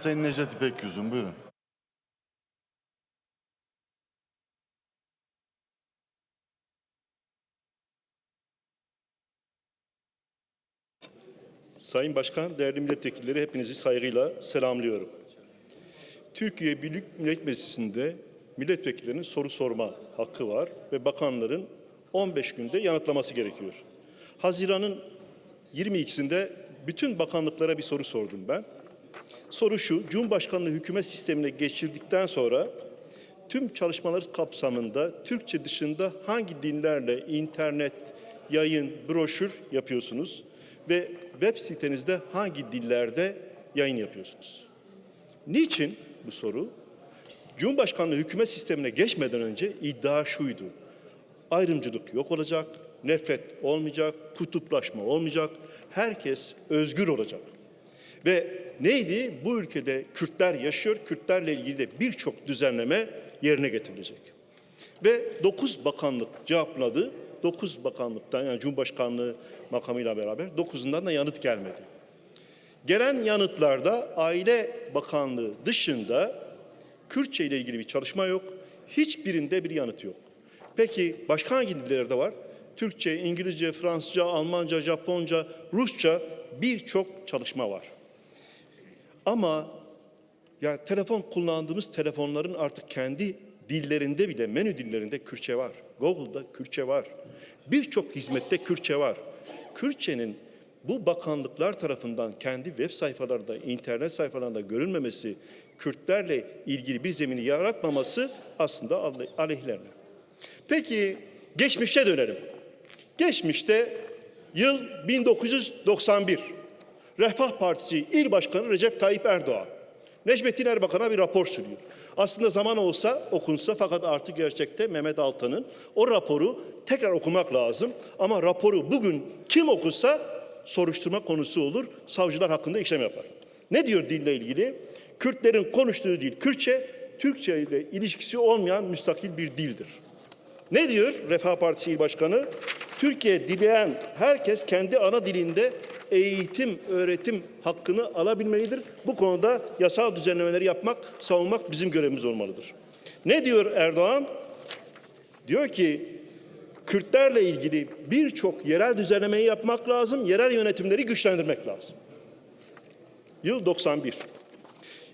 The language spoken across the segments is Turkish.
Sayın Necdet İpek Yüzün. Buyurun. Sayın Başkan, değerli milletvekilleri hepinizi saygıyla selamlıyorum. Türkiye Büyük Millet Meclisi'nde milletvekillerinin soru sorma hakkı var ve bakanların 15 günde yanıtlaması gerekiyor. Haziran'ın 22'sinde bütün bakanlıklara bir soru sordum ben. Soru şu, Cumhurbaşkanlığı hükümet sistemine geçirdikten sonra tüm çalışmalar kapsamında Türkçe dışında hangi dinlerle internet, yayın, broşür yapıyorsunuz ve web sitenizde hangi dillerde yayın yapıyorsunuz? Niçin bu soru? Cumhurbaşkanlığı hükümet sistemine geçmeden önce iddia şuydu. Ayrımcılık yok olacak, nefret olmayacak, kutuplaşma olmayacak, herkes özgür olacak. Ve neydi? Bu ülkede Kürtler yaşıyor, Kürtlerle ilgili de birçok düzenleme yerine getirilecek. Ve 9 bakanlık cevapladı. 9 bakanlıktan yani Cumhurbaşkanlığı makamıyla beraber 9'undan da yanıt gelmedi. Gelen yanıtlarda Aile Bakanlığı dışında Kürtçe ile ilgili bir çalışma yok. Hiçbirinde bir yanıt yok. Peki başka hangi dillerde var? Türkçe, İngilizce, Fransızca, Almanca, Japonca, Rusça birçok çalışma var. Ama ya telefon kullandığımız telefonların artık kendi dillerinde bile menü dillerinde Kürtçe var. Google'da Kürtçe var. Birçok hizmette Kürtçe var. Kürtçenin bu bakanlıklar tarafından kendi web sayfalarında, internet sayfalarında görülmemesi, Kürtlerle ilgili bir zemini yaratmaması aslında aley- aleyhlerine. Peki geçmişe dönelim. Geçmişte yıl 1991. Refah Partisi İl Başkanı Recep Tayyip Erdoğan. Necmettin Erbakan'a bir rapor sürüyor. Aslında zaman olsa okunsa fakat artık gerçekte Mehmet Altan'ın o raporu tekrar okumak lazım. Ama raporu bugün kim okursa soruşturma konusu olur. Savcılar hakkında işlem yapar. Ne diyor dille ilgili? Kürtlerin konuştuğu dil Kürtçe, Türkçe ile ilişkisi olmayan müstakil bir dildir. Ne diyor Refah Partisi İl Başkanı? Türkiye dileyen herkes kendi ana dilinde eğitim, öğretim hakkını alabilmelidir. Bu konuda yasal düzenlemeleri yapmak, savunmak bizim görevimiz olmalıdır. Ne diyor Erdoğan? Diyor ki Kürtlerle ilgili birçok yerel düzenlemeyi yapmak lazım, yerel yönetimleri güçlendirmek lazım. Yıl 91.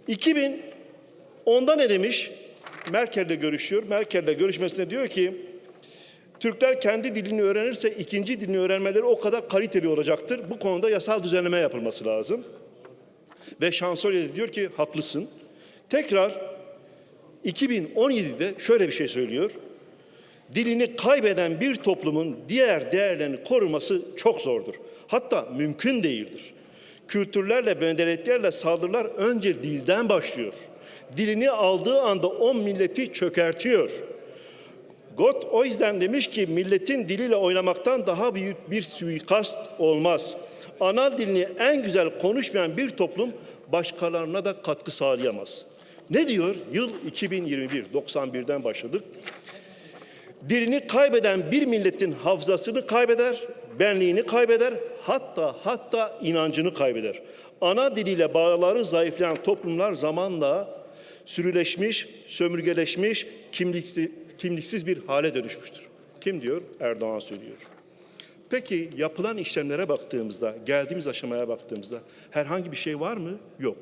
2000 onda ne demiş? Merkel'le görüşüyor. Merkel'le görüşmesinde diyor ki Türkler kendi dilini öğrenirse ikinci dilini öğrenmeleri o kadar kaliteli olacaktır. Bu konuda yasal düzenleme yapılması lazım. Ve şansölye de diyor ki haklısın. Tekrar 2017'de şöyle bir şey söylüyor. Dilini kaybeden bir toplumun diğer değerlerini koruması çok zordur. Hatta mümkün değildir. Kültürlerle, medeniyetlerle saldırılar önce dilden başlıyor. Dilini aldığı anda o milleti çökertiyor. Gott o yüzden demiş ki milletin diliyle oynamaktan daha büyük bir suikast olmaz. Ana dilini en güzel konuşmayan bir toplum başkalarına da katkı sağlayamaz. Ne diyor? Yıl 2021, 91'den başladık. Dilini kaybeden bir milletin hafızasını kaybeder, benliğini kaybeder, hatta hatta inancını kaybeder. Ana diliyle bağları zayıflayan toplumlar zamanla sürüleşmiş, sömürgeleşmiş, kimliksiz, kimliksiz bir hale dönüşmüştür. Kim diyor? Erdoğan söylüyor. Peki yapılan işlemlere baktığımızda, geldiğimiz aşamaya baktığımızda herhangi bir şey var mı? Yok.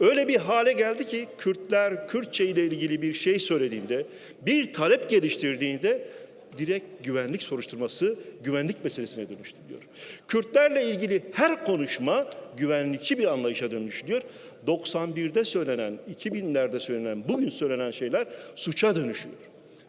Öyle bir hale geldi ki Kürtler Kürtçe ile ilgili bir şey söylediğinde, bir talep geliştirdiğinde direkt güvenlik soruşturması, güvenlik meselesine dönüştürüyor. Kürtlerle ilgili her konuşma güvenlikçi bir anlayışa dönüştürüyor. 91'de söylenen, 2000'lerde söylenen, bugün söylenen şeyler suça dönüşüyor.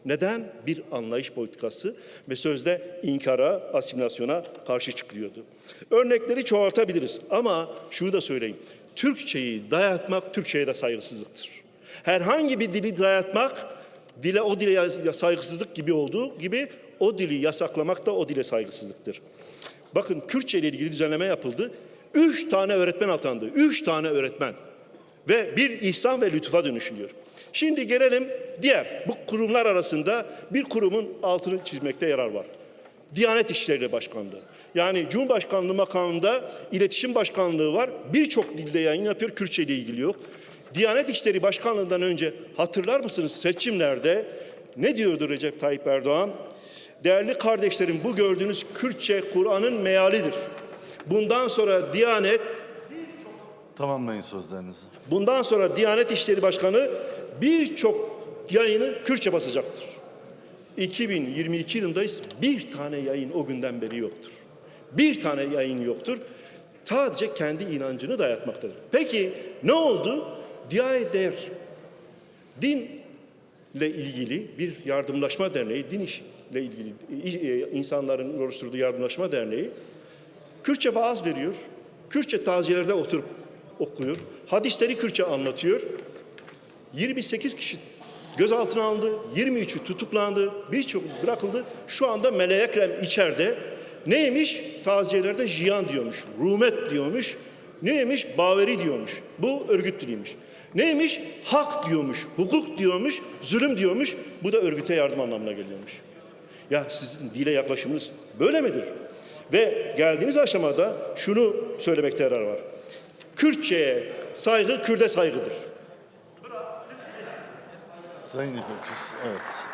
Neden? Bir anlayış politikası ve sözde inkara, asimilasyona karşı çıkılıyordu. Örnekleri çoğaltabiliriz ama şunu da söyleyeyim. Türkçeyi dayatmak Türkçeye de saygısızlıktır. Herhangi bir dili dayatmak dile o dile saygısızlık gibi olduğu gibi o dili yasaklamak da o dile saygısızlıktır. Bakın Kürtçe ile ilgili düzenleme yapıldı. Üç tane öğretmen atandı. Üç tane öğretmen. Ve bir ihsan ve lütfa dönüşülüyor. Şimdi gelelim diğer bu kurumlar arasında bir kurumun altını çizmekte yarar var. Diyanet İşleri Başkanlığı. Yani Cumhurbaşkanlığı makamında iletişim başkanlığı var. Birçok dilde yayın yapıyor. Kürtçe ile ilgili yok. Diyanet İşleri Başkanlığı'ndan önce hatırlar mısınız seçimlerde ne diyordu Recep Tayyip Erdoğan? Değerli kardeşlerim bu gördüğünüz Kürtçe Kur'an'ın mealidir. Bundan sonra Diyanet Tamamlayın sözlerinizi. Bundan sonra Diyanet İşleri Başkanı birçok yayını Kürtçe basacaktır. 2022 yılındayız. Bir tane yayın o günden beri yoktur. Bir tane yayın yoktur. Sadece kendi inancını dayatmaktadır. Peki ne oldu? Diyanet Değer dinle ilgili bir yardımlaşma derneği, din işle ilgili e, insanların oluşturduğu yardımlaşma derneği Kürtçe vaaz veriyor. Kürtçe taziyelerde oturup okuyor. Hadisleri Kürtçe anlatıyor. 28 kişi gözaltına alındı. 23'ü tutuklandı. Birçok bırakıldı. Şu anda Meleğe Ekrem içeride. Neymiş? Taziyelerde jiyan diyormuş. Rumet diyormuş. Neymiş? Baveri diyormuş. Bu örgüt diliymiş. Neymiş? Hak diyormuş. Hukuk diyormuş. Zulüm diyormuş. Bu da örgüte yardım anlamına geliyormuş. Ya sizin dile yaklaşımınız böyle midir? Ve geldiğiniz aşamada şunu söylemekte yarar var. Kürtçe'ye saygı Kürt'e saygıdır. Sayın İpekçi, evet.